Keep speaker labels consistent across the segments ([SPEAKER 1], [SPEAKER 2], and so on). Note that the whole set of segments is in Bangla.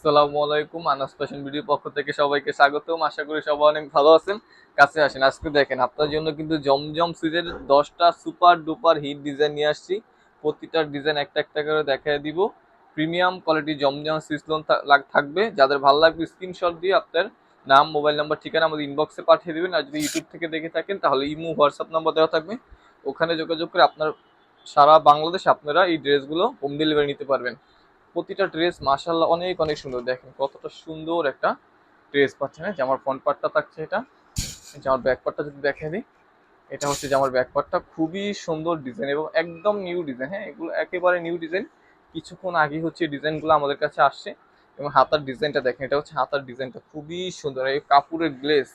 [SPEAKER 1] আসসালামু আলাইকুম, আনাস ফ্যাশন ভিডিও পক্ষ থেকে সবাইকে স্বাগতম। আশা করি সবাই অনেক ভালো আছেন, কাছে আসেন। আজকে দেখেন, আপনার জন্য কিন্তু জমজম সিজের দশটা সুপার ডুপার হিট ডিজাইন নিয়ে আসছি। প্রতিটার ডিজাইন একটা একটা করে দেখায় দিব। প্রিমিয়াম কোয়ালিটি জমজম সিসলোন থাকবে। যাদের ভালো লাগবে স্ক্রিনশট দিয়ে আপনার নাম মোবাইল নাম্বার ঠিকানা আমাদের ইনবক্সে পাঠিয়ে দেবেন। আর যদি ইউটিউব থেকে দেখে থাকেন, তাহলে ইমো হোয়াটসঅ্যাপ নাম্বার দেওয়া থাকবে। ওখানে যোগাযোগ করে আপনার সারা বাংলাদেশ আপনারা এই ড্রেসগুলো হোম ডেলিভারি নিতে পারবেন। প্রতিটা ড্রেস মাশাল্লাহ অনেক অনেক সুন্দর। দেখেন কতটা সুন্দর একটা ড্রেস পাচ্ছেন। জামার ফ্রন্ট পার্টটা থাকছে এটা। জামার ব্যাক পার্টটা যদি দেখে দিই, এটা হচ্ছে জামার ব্যাক পার্টটা খুবই সুন্দর ডিজাইন এবং একদম নিউ ডিজাইন হ্যাঁ এগুলো একেবারে নিউ ডিজাইন কিছুক্ষণ আগে হচ্ছে ডিজাইনগুলো আমাদের কাছে আসছে এবং হাতার ডিজাইনটা দেখেন, এটা হচ্ছে হাতার ডিজাইনটা খুবই সুন্দর। এই কাপড়ের গ্লেস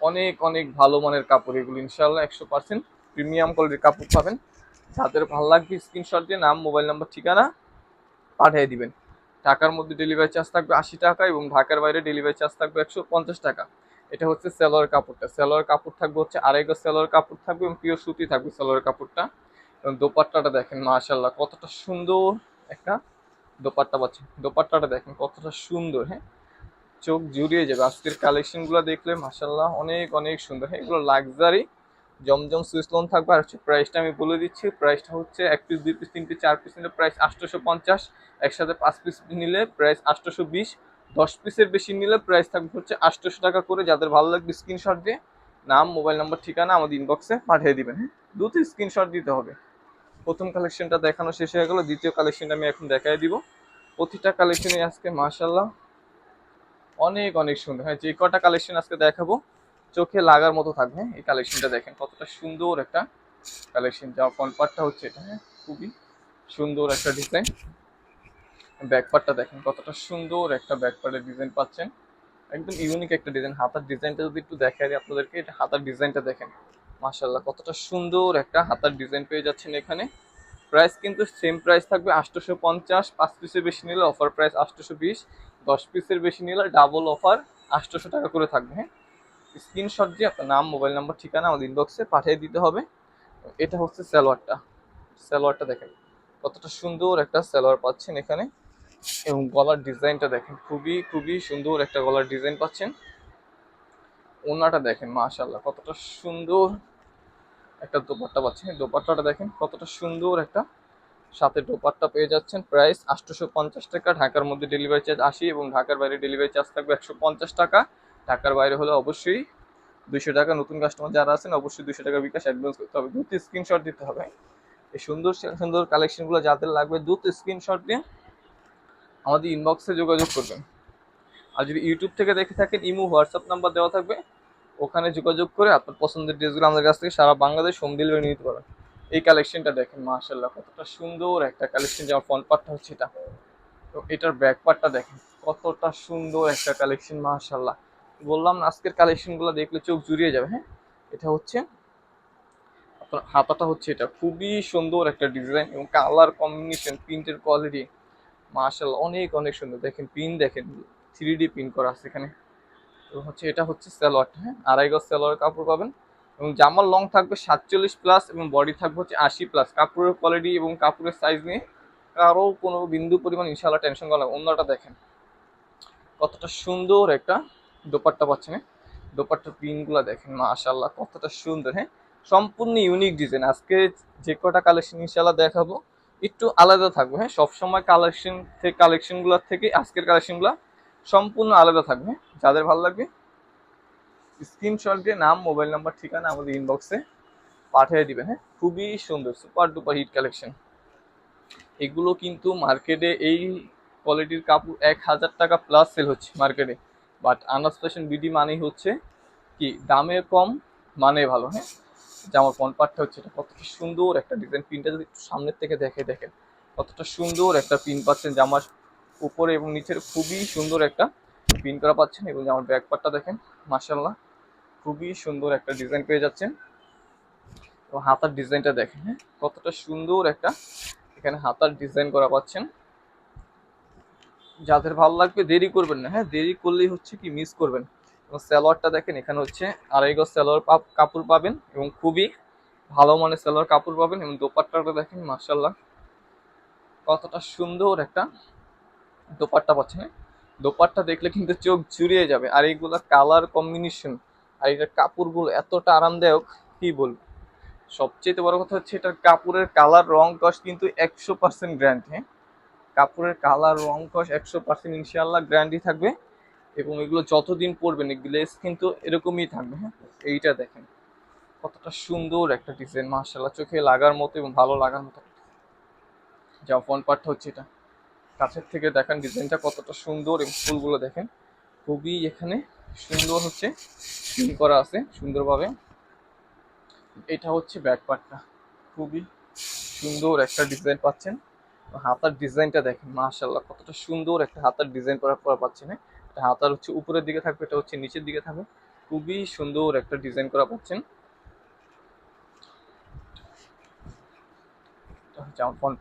[SPEAKER 1] অনেক অনেক ভালো মানের কাপড়। এগুলো ইনশাল্লাহ একশো পার্সেন্ট প্রিমিয়াম কোয়ালিটির কাপড় পাবেন। যাদের ভালো লাগবে স্ক্রিনশট দিয়ে, নাম মোবাইল নাম্বার ঠিকানা পাঠিয়ে দিবেন। ঢাকার মধ্যে ডেলিভারি চার্জ থাকবে আশি টাকা এবং ঢাকার বাইরে ডেলিভারি চার্জ থাকবে একশো পঞ্চাশ টাকা। এটা হচ্ছে সেলোয়ার কাপড়টা। সেলোয়ার কাপড় থাকবে হচ্ছে আড়াই গজ সেলোয়ার কাপড় থাকবে এবং পিওর সুতি থাকবে সেলোয়ার কাপড়টা। এবং দোপাট্টাটা দেখেন মাশাল্লাহ কতটা সুন্দর একটা দোপাট্টা পাচ্ছেন দোপাট্টাটা দেখেন, কতটা সুন্দর হ্যাঁ? চোখ জুড়িয়ে যাবে। আজকের কালেকশনগুলো দেখলে মাশাল্লাহ অনেক অনেক সুন্দর। হ্যাঁ এগুলো লাক্সারি জমজম সুইস লোন থাকবে। আর হচ্ছে প্রাইসটা আমি বলে দিচ্ছি প্রাইসটা হচ্ছে এক পিস দুই পিস তিন পিস চার পিস নিলে প্রাইস আটশোশো পঞ্চাশ একসাথে পাঁচ পিস নিলে প্রাইস আটশোশো বিশ দশ পিসের বেশি নিলে প্রাইস থাকবে হচ্ছে আটশোশো টাকা করে। যাদের ভালো লাগবে স্ক্রিনশট দিয়ে, নাম মোবাইল নাম্বার ঠিকানা আমাদের ইনবক্সে পাঠিয়ে দিবেন হ্যাঁ? দুটো স্ক্রিনশট দিতে হবে। প্রথম কালেকশনটা দেখানো শেষ হয়ে গেল, দ্বিতীয় কালেকশনটা আমি এখন দেখাই দিব। প্রতিটা কালেকশনে আজকে মাশাল্লাহ অনেক অনেক সুন্দর। হ্যাঁ যে কটা কালেকশন আজকে দেখাবো চোখে লাগার মতো থাকবে? এই কালেকশনটা দেখেন, কতটা সুন্দর একটা কালেকশন যা ফ্রন্ট হচ্ছে এটা হ্যাঁ খুবই সুন্দর একটা ডিজাইন ব্যাক পার্টটা দেখেন, কতটা সুন্দর একটা ব্যাক পার্টের ডিজাইন পাচ্ছেন। একদম ইউনিক একটা ডিজাইন হাতার ডিজাইনটা যদি একটু দেখাই আপনাদেরকে, এটা হাতার ডিজাইনটা দেখেন। মাশাল্লাহ কতটা সুন্দর একটা হাতার ডিজাইন পেয়ে যাচ্ছেন এখানে। প্রাইস কিন্তু সেম প্রাইস থাকবে আটশোশো পঞ্চাশ পাঁচ পিসের বেশি নিলে অফার প্রাইস আটশোশো বিশ দশ পিসের বেশি নিলে ডাবল অফার আটশোশো টাকা করে থাকবে হ্যাঁ। স্ক্রিনশট দিয়ে আপনার নাম, মোবাইল নাম্বার, ঠিকানা আমাদের ইনবক্সে পাঠিয়ে দিতে হবে। এটা হচ্ছে সালোয়ারটা। সালোয়ারটা দেখেন, কতটা সুন্দর একটা সালোয়ার পাচ্ছেন এখানে। এবং গলার ডিজাইনটা দেখেন, খুবই খুবই সুন্দর একটা গলার ডিজাইন পাচ্ছেন। ওনাটা দেখেন মাশাল্লাহ কতটা সুন্দর একটা দোপাট্টা পাচ্ছেন। দোপাট্টাটা দেখেন, কতটা সুন্দর একটা সাথে দোপাট্টা পেয়ে যাচ্ছেন। প্রাইস আটশোশো টাকা, ঢাকার মধ্যে ডেলিভারি চার্জ আশি এবং ঢাকার বাইরে ডেলিভারি চার্জ থাকবে একশো পঞ্চাশ টাকা। ঢাকার বাইরে হলে অবশ্যই দুইশো টাকা নতুন কাস্টমার যারা আছেন, অবশ্যই দুশো টাকা বিকাশ অ্যাডভান্স করতে হবে। দ্রুত স্ক্রিনশট দিতে হবে। এই সুন্দর সুন্দর কালেকশনগুলো যাদের লাগবে, দ্রুত স্ক্রিনশট দিয়ে আমাদের ইনবক্সে যোগাযোগ করবেন। আর যদি ইউটিউব থেকে দেখে থাকেন, ইমো হোয়াটসঅ্যাপ নাম্বার দেওয়া থাকবে, ওখানে যোগাযোগ করে আপনার পছন্দের ড্রেসগুলো আমাদের কাছ থেকে সারা বাংলাদেশ হোম ডেলিভারি নিতে পারবেন। এই কালেকশনটা দেখেন মার্শাল্লাহ কতটা সুন্দর একটা কালেকশন যেমন ফ্রন্ট পার্টটা হচ্ছে এটা। তো এটার ব্যাক পার্টটা দেখেন, কতটা সুন্দর একটা কালেকশন মার্শাল্লাহ বললাম না, আজকের কালেকশনগুলো দেখলে চোখ জুড়িয়ে যাবে হ্যাঁ? এটা হচ্ছে, আপনার হাতাটা হচ্ছে এটা। খুবই সুন্দর একটা ডিজাইন এবং কালার কম্বিনেশন প্রিন্টের কোয়ালিটি মার্শাল অনেক অনেক সুন্দর। দেখেন পিন দেখেন থ্রি ডি পিন করা আছে এখানে। তো হচ্ছে, এটা হচ্ছে স্যালোয়ারটা হ্যাঁ? আড়াই গজ সালোয়ার কাপড় পাবেন। এবং জামার লং থাকবে সাতচল্লিশ প্লাস এবং বডি থাকবে হচ্ছে আশি প্লাস কাপড়ের কোয়ালিটি এবং কাপড়ের সাইজ নিয়ে কারও কোনো বিন্দু পরিমাণ ইনশাল্লাহ টেনশন করা অন্যটা দেখেন। কতটা সুন্দর একটা দোপাট্টা পাচ্ছেন হ্যাঁ? দোপাট্টার পিনগুলো দেখেন মাশাল্লাহ কতটা সুন্দর হ্যাঁ? সম্পূর্ণ ইউনিক ডিজাইন আজকে যে কটা কালেকশন ইনশাল্লাহ দেখাবো, একটু আলাদা থাকবে হ্যাঁ? সবসময় কালেকশন থেকে কালেকশনগুলোর থেকে আজকের কালেকশনগুলো সম্পূর্ণ আলাদা থাকবে হ্যাঁ? যাদের ভালো লাগবে স্ক্রিনশট দিয়ে নাম মোবাইল নাম্বার ঠিকানা আমাদের ইনবক্সে পাঠিয়ে দিবেন হ্যাঁ? খুবই সুন্দর সুপার ডুপার হিট কালেকশন এগুলো কিন্তু মার্কেটে এই কোয়ালিটির কাপড় এক হাজার টাকা প্লাস সেল হচ্ছে মার্কেটে বাট আনাস ফ্যাশন বিডি মানেই হচ্ছে কি, দামে কম মানে ভালো হ্যাঁ? জামার ফ্রন্ট পার্টটা হচ্ছে এটা। কতটা সুন্দর একটা ডিজাইন পিনটা যদি একটু সামনের থেকে দেখে, দেখেন। কতটা সুন্দর একটা পিন পাচ্ছেন জামার উপরে এবং নিচের খুবই সুন্দর একটা পিন করা পাচ্ছেন এবং জামার ব্যাক পার্টটা দেখেন মার্শাল্লাহ খুবই সুন্দর একটা ডিজাইন পেয়ে যাচ্ছেন। এবং হাতার ডিজাইনটা দেখেন হ্যাঁ? কতটা সুন্দর একটা এখানে হাতার ডিজাইন করা পাচ্ছেন। যাদের ভালো লাগবে দেরি করবেন না। হ্যাঁ দেরি করলেই হচ্ছে কি মিস করবেন। এবং সালোয়ারটা দেখেন, এখানে হচ্ছে আড়াই গজ সালোয়ার পাপ- কাপড় পাবেন এবং খুবই ভালো মানের সালোয়ার কাপড় পাবেন এবং দোপাট্টাটা দেখেন মার্শাল্লাহ কতটা সুন্দর একটা দোপাট্টা পাচ্ছেন হ্যাঁ? দোপাট্টা দেখলে কিন্তু চোখ জুড়িয়ে যাবে। আর এইগুলা কালার কম্বিনেশন আর এটার কাপড়গুলো এতটা আরামদায়ক, কি বলব? সবচেয়ে বড় কথা হচ্ছে এটার কাপড়ের কালার রং কস কিন্তু একশো পার্সেন্ট গ্যারান্টি হ্যাঁ? কাপড়ের কালার, রং কস একশো পার্সেন্ট ইনশাল্লাহ গ্যারান্টি থাকবে এবং এগুলো যতদিন পরবেন গ্লেস কিন্তু এরকমই থাকবে হ্যাঁ? এইটা দেখেন। কতটা সুন্দর একটা ডিজাইন মার্শাল্লাহ চোখে লাগার মতো এবং ভালো লাগার মতো। যা ফোন পার্টটা হচ্ছে এটা। কাছের থেকে দেখেন ডিজাইনটা কতটা সুন্দর এবং ফুলগুলো দেখেন। খুবই এখানে সুন্দর হচ্ছে প্রিন্ট করা আছে সুন্দরভাবে। এটা হচ্ছে ব্যাক পার্টটা খুবই সুন্দর একটা ডিজাইন পাচ্ছেন। হাতার ডিজাইনটা দেখেন মাশাল্লাহ কতটা সুন্দর একটা হাতার ডিজাইন করা করা পাচ্ছেন। হ্যাঁ? এটা হাতার হচ্ছে উপরের দিকে থাকবে, এটা হচ্ছে নিচের দিকে থাকবে। খুবই সুন্দর একটা ডিজাইন করা পাচ্ছেন।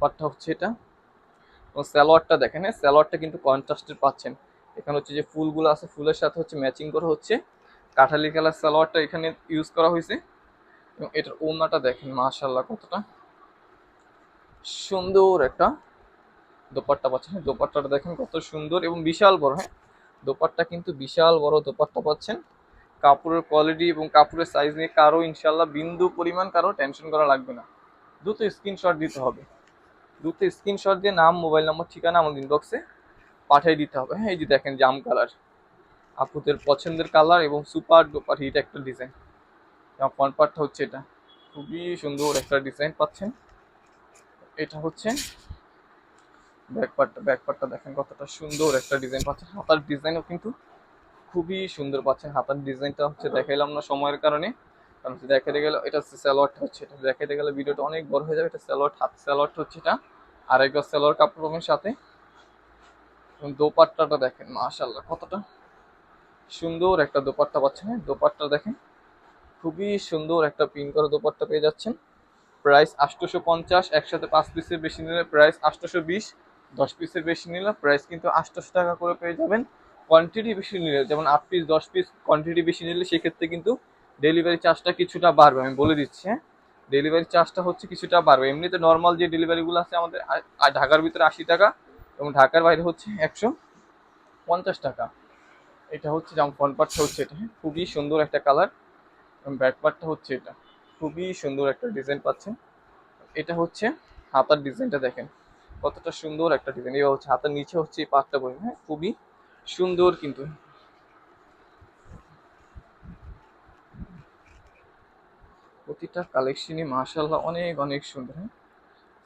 [SPEAKER 1] পার্টটা হচ্ছে এটা। স্যালোয়ারটা দেখেন হ্যাঁ স্যালোয়ারটা কিন্তু পাচ্ছেন। এখানে হচ্ছে যে ফুলগুলো আছে, ফুলের সাথে হচ্ছে ম্যাচিং করা হচ্ছে। কাঠালি কালার সালোয়ারটা এখানে ইউজ করা হয়েছে। এবং এটার ওনাটা দেখেন মাশাল্লাহ কতটা। সুন্দর একটা দোপাট্টা পাচ্ছেন। হ্যাঁ, দোপাট্টাটা দেখেন কত সুন্দর এবং বিশাল বড় হ্যাঁ। দোপাট্টা কিন্তু বিশাল বড় দোপাট্টা পাচ্ছেন। কাপড়ের কোয়ালিটি এবং কাপড়ের সাইজ নিয়ে কারও ইনশাল্লাহ বিন্দু পরিমাণ কারও টেনশন করা লাগবে না। দ্রুত স্ক্রিনশট দিতে হবে। দ্রুত স্ক্রিনশট দিয়ে নাম মোবাইল নম্বর ঠিকানা আমাদের ইনবক্সে পাঠিয়ে দিতে হবে। হ্যাঁ এই যে দেখেন জাম কালার আপুদের পছন্দের কালার এবং সুপার ডুপার হিট একটা ডিজাইন ফ্রন্ট পার্টটা হচ্ছে এটা। খুবই সুন্দর একটা ডিজাইন পাচ্ছেন। এটা হচ্ছে ব্যাক পার্টটা ব্যাক দেখেন কতটা সুন্দর একটা ডিজাইন পাচ্ছেন হাতার ডিজাইনও কিন্তু খুবই সুন্দর পাচ্ছেন হাতার ডিজাইনটা হচ্ছে দেখাইলাম না সময়ের কারণে। কারণ হচ্ছে দেখাতে গেলে এটা স্যালোয়ারটা হচ্ছে, এটা দেখাতে গেলে ভিডিওটা অনেক বড় হয়ে যাবে। এটা স্যালোয়ার হাত স্যালোয়ারটা হচ্ছে এটা। আরেক গজ স্যালোয়ার কাপড় পাবেন সাথে দোপাট্টাটা দেখেন মাশাল্লাহ কতটা সুন্দর একটা দোপাট্টা পাচ্ছেন। হ্যাঁ দোপাট্টা দেখেন, খুবই সুন্দর একটা পিন করা দোপাট্টা পেয়ে যাচ্ছেন। প্রাইস আটশোশো পঞ্চাশ একসাথে পাঁচ পিসের বেশি নিলে প্রাইস আটশোশো বিশ দশ পিসের বেশি নিলে প্রাইস কিন্তু আটশোশো টাকা করে পেয়ে যাবেন। কোয়ান্টিটি বেশি নিলে, যেমন আট পিস, দশ পিস কোয়ান্টিটি বেশি নিলে সেক্ষেত্রে কিন্তু ডেলিভারি চার্জটা কিছুটা বাড়বে। আমি বলে দিচ্ছি হ্যাঁ? ডেলিভারি চার্জটা হচ্ছে কিছুটা বাড়বে। এমনিতে নর্মাল যে ডেলিভারিগুলো আছে আমাদের ঢাকার ভিতরে আশি টাকা এবং ঢাকার বাইরে হচ্ছে একশো পঞ্চাশ টাকা। এটা হচ্ছে যেমন ফ্রন্ট পার্টটা হচ্ছে এটা হ্যাঁ? খুবই সুন্দর একটা কালার এবং ব্যাক পার্টটা হচ্ছে এটা। খুবই সুন্দর একটা ডিজাইন পাচ্ছেন। এটা হচ্ছে হাতার ডিজাইনটা দেখেন। কতটা সুন্দর একটা ডিজাইন। এবার হচ্ছে হাতার নিচে হচ্ছে এই পাটটা বই হ্যাঁ? খুবই সুন্দর কিন্তু। প্রতিটা কালেকশনই মাশাল্লাহ অনেক অনেক সুন্দর হ্যাঁ?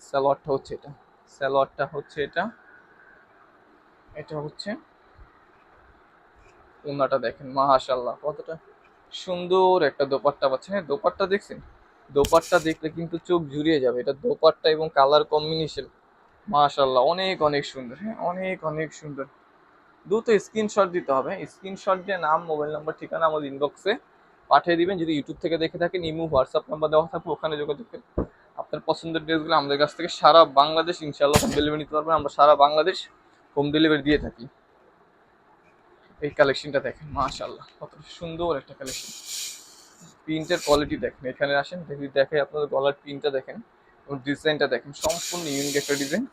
[SPEAKER 1] সালোয়ারটা হচ্ছে এটা। সালোয়ারটা হচ্ছে এটা। এটা হচ্ছে ওনাটা দেখেন মাশাল্লাহ কতটা সুন্দর একটা দোপাট্টা পাচ্ছেন। হ্যাঁ দোপাট্টা দেখছেন? দোপাট্টা দেখলে কিন্তু চোখ জুড়িয়ে যাবে। এটা দোপাট্টা এবং কালার কম্বিনেশন। মাশাল্লাহ অনেক অনেক সুন্দর। হ্যাঁ অনেক অনেক সুন্দর। দ্রুত স্ক্রিনশট দিতে হবে। স্ক্রিনশট দিয়ে নাম মোবাইল নাম্বার ঠিকানা আমাদের ইনবক্সে পাঠিয়ে দিবেন। যদি ইউটিউব থেকে দেখে থাকেন, ইমু হোয়াটসঅ্যাপ নাম্বার দেওয়া থাকবে, ওখানে যোগাযোগ করে আপনার পছন্দের ড্রেসগুলো আমাদের কাছ থেকে সারা বাংলাদেশ ইনশাল্লাহ হোম ডেলিভারি নিতে পারবেন। আমরা সারা বাংলাদেশ হোম ডেলিভারি দিয়ে থাকি। এই কালেকশনটা দেখেন মাশাল্লাহ কত সুন্দর একটা কালেকশন প্রিন্টের কোয়ালিটি দেখেন, এখানে আসেন যদি দেখে আপনাদের গলার প্রিন্টটা দেখেন, এবং ডিজাইনটা দেখেন, সম্পূর্ণ ইউনিক একটা ডিজাইন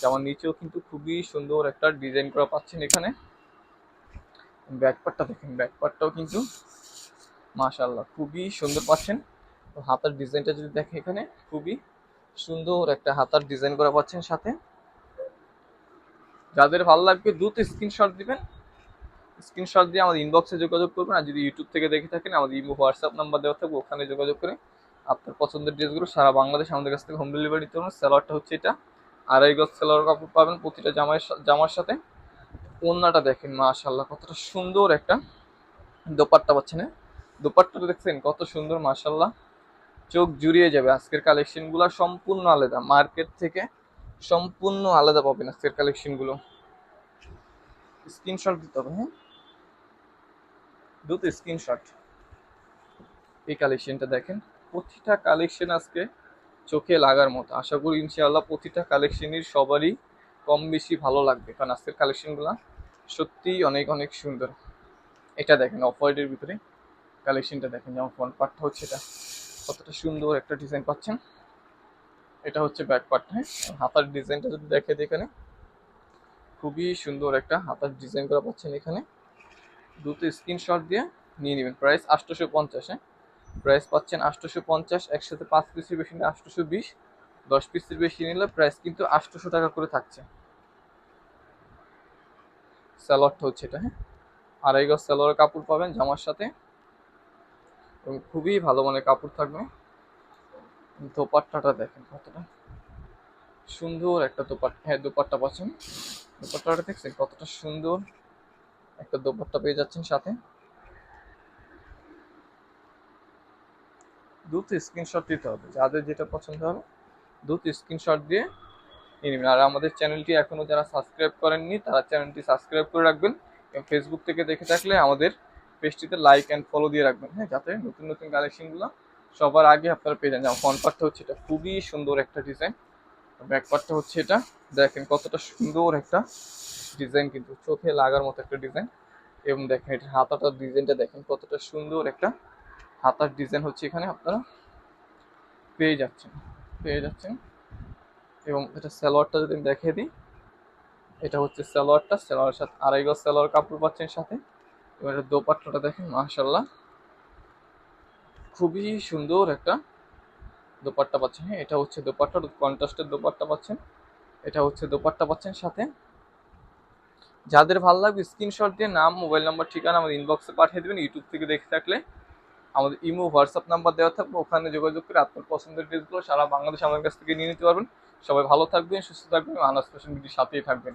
[SPEAKER 1] যেমন নিচেও কিন্তু খুবই সুন্দর একটা ডিজাইন করা পাচ্ছেন এখানে। ব্যাকপার্টটা দেখেন ব্যাকপার্টটাও কিন্তু মাশাল্লাহ খুবই সুন্দর পাচ্ছেন। হাতার ডিজাইনটা যদি দেখেন এখানে, খুবই সুন্দর একটা হাতার ডিজাইন করা পাচ্ছেন সাথে। যাদের ভালো লাগবে, দ্রুত স্ক্রিনশট দিবেন। স্ক্রিনশট দিয়ে আমাদের ইনবক্সে যোগাযোগ করবেন আর যদি ইউটিউব থেকে দেখে থাকেন, আমাদের ইমো হোয়াটসঅ্যাপ নাম্বার দেওয়া থাকবে, ওখানে যোগাযোগ করে আপনার পছন্দের ড্রেসগুলো সারা বাংলাদেশ আমাদের কাছ থেকে হোম ডেলিভারি দিতে পারবেন। স্যালোয়ারটা হচ্ছে এটা। আড়াই গজ স্যালোয়ার কাপড় পাবেন প্রতিটা জামার সা- জামার সাথে। ওন্নাটা দেখেন মাশাল্লাহ কতটা সুন্দর একটা দোপাট্টা পাচ্ছেন হ্যাঁ? দোপাট্টাটা দেখছেন, কত সুন্দর মাশাল্লাহ চোখ জুড়িয়ে যাবে আজকের কালেকশনগুলো সম্পূর্ণ আলাদা। মার্কেট থেকে সম্পূর্ণ আলাদা পাবেন আজকের কালেকশনগুলো। স্ক্রিনশট দিতে হবে হ্যাঁ? দ্রুত স্ক্রিনশট এই কালেকশনটা দেখেন। প্রতিটা কালেকশন আজকে চোখে লাগার মতো। আশা করি ইনশাআল্লাহ প্রতিটা কালেকশনই সবারই কম বেশি ভালো লাগবে। কারণ আজকের কালেকশনগুলো সত্যিই অনেক অনেক সুন্দর। এটা দেখেন অফ হোয়াইটের ভিতরে কালেকশনটা দেখেন, যেমন ফ্রন্ট পার্টটা হচ্ছে এটা। কতটা সুন্দর একটা ডিজাইন পাচ্ছেন। এটা হচ্ছে ব্যাক পার্ট হ্যাঁ হাতার ডিজাইনটা যদি দেখে দিই এখানে, খুবই সুন্দর একটা হাতার ডিজাইন করা পাচ্ছেন এখানে। দুটো স্ক্রিনশট দিয়ে নিয়ে নেবেন। প্রাইস আটশোশো পঞ্চাশ হ্যাঁ? প্রাইস পাচ্ছেন আটশোশো পঞ্চাশ একসাথে পাঁচ পিসের বেশি নিলে আটশোশো বিশ দশ পিসের বেশি নিলে প্রাইস কিন্তু আটশোশো টাকা করে থাকছে। স্যালোয়ারটা হচ্ছে এটা হ্যাঁ? আড়াই গজ স্যালোয়ার কাপড় পাবেন জামার সাথে। এবং খুবই ভালো মানের কাপড় থাকবে। দোপাট্টাটা দেখেন কতটা। সুন্দর একটা দোপাট্টা হ্যাঁ দোপাট্টা পাচ্ছেন। দোপাট্টাটা দেখছেন কতটা সুন্দর। একটা দোপাট্টা পেয়ে যাচ্ছেন সাথে। দ্রুত স্ক্রিনশট দিতে হবে, যাদের যেটা পছন্দ হবে দ্রুত স্ক্রিনশট দিয়ে নিয়ে নেবেন। আর আমাদের চ্যানেলটি এখনও যারা সাবস্ক্রাইব করেননি, তারা চ্যানেলটি সাবস্ক্রাইব করে রাখবেন এবং ফেসবুক থেকে দেখে থাকলে আমাদের পেজটিতে লাইক অ্যান্ড ফলো দিয়ে রাখবেন। হ্যাঁ যাতে নতুন নতুন কালেকশনগুলো সবার আগে আপনারা পেয়ে যান। যেমন ফ্রন্ট পার্টটা হচ্ছে এটা খুবই সুন্দর একটা ডিজাইন ব্যাক পার্টটা হচ্ছে এটা। দেখেন কতটা সুন্দর একটা ডিজাইন কিন্তু চোখে লাগার মতো একটা ডিজাইন। এবং দেখেন, এটা হাতাটার ডিজাইনটা দেখেন, কতটা সুন্দর একটা হাতার ডিজাইন হচ্ছে এখানে, আপনারা পেয়ে যাচ্ছেন পেয়ে যাচ্ছেন। এবং এটা সালোয়ারটা যদি দেখিয়ে দিই, এটা হচ্ছে সালোয়ারটা, সালোয়ারের সাথে আড়াই গজ সালোয়ার কাপড় পাচ্ছেন সাথে। এবং এটা দোপাট্টাটা দেখেন মাশাল্লাহ খুবই সুন্দর একটা দোপাট্টা পাচ্ছেন। হ্যাঁ এটা হচ্ছে দোপাট্টা কন্ট্রাস্টের দোপাট্টা পাচ্ছেন। এটা হচ্ছে দোপাট্টা পাচ্ছেন সাথে। যাদের ভালো লাগবে স্ক্রিনশট দিয়ে নাম মোবাইল নাম্বার ঠিকানা আমাদের ইনবক্সে পাঠিয়ে দেবেন ইউটিউব থেকে দেখে থাকলে। আমাদের ইমো হোয়াটসঅ্যাপ নাম্বার দেওয়া থাকবে, ওখানে যোগাযোগ করে আপনার পছন্দের ড্রেসগুলো সারা বাংলাদেশ আমাদের কাছ থেকে নিয়ে নিতে পারবেন। সবাই ভালো থাকবেন, সুস্থ থাকবেন আনাস ফ্যাশন সাথেই থাকবেন।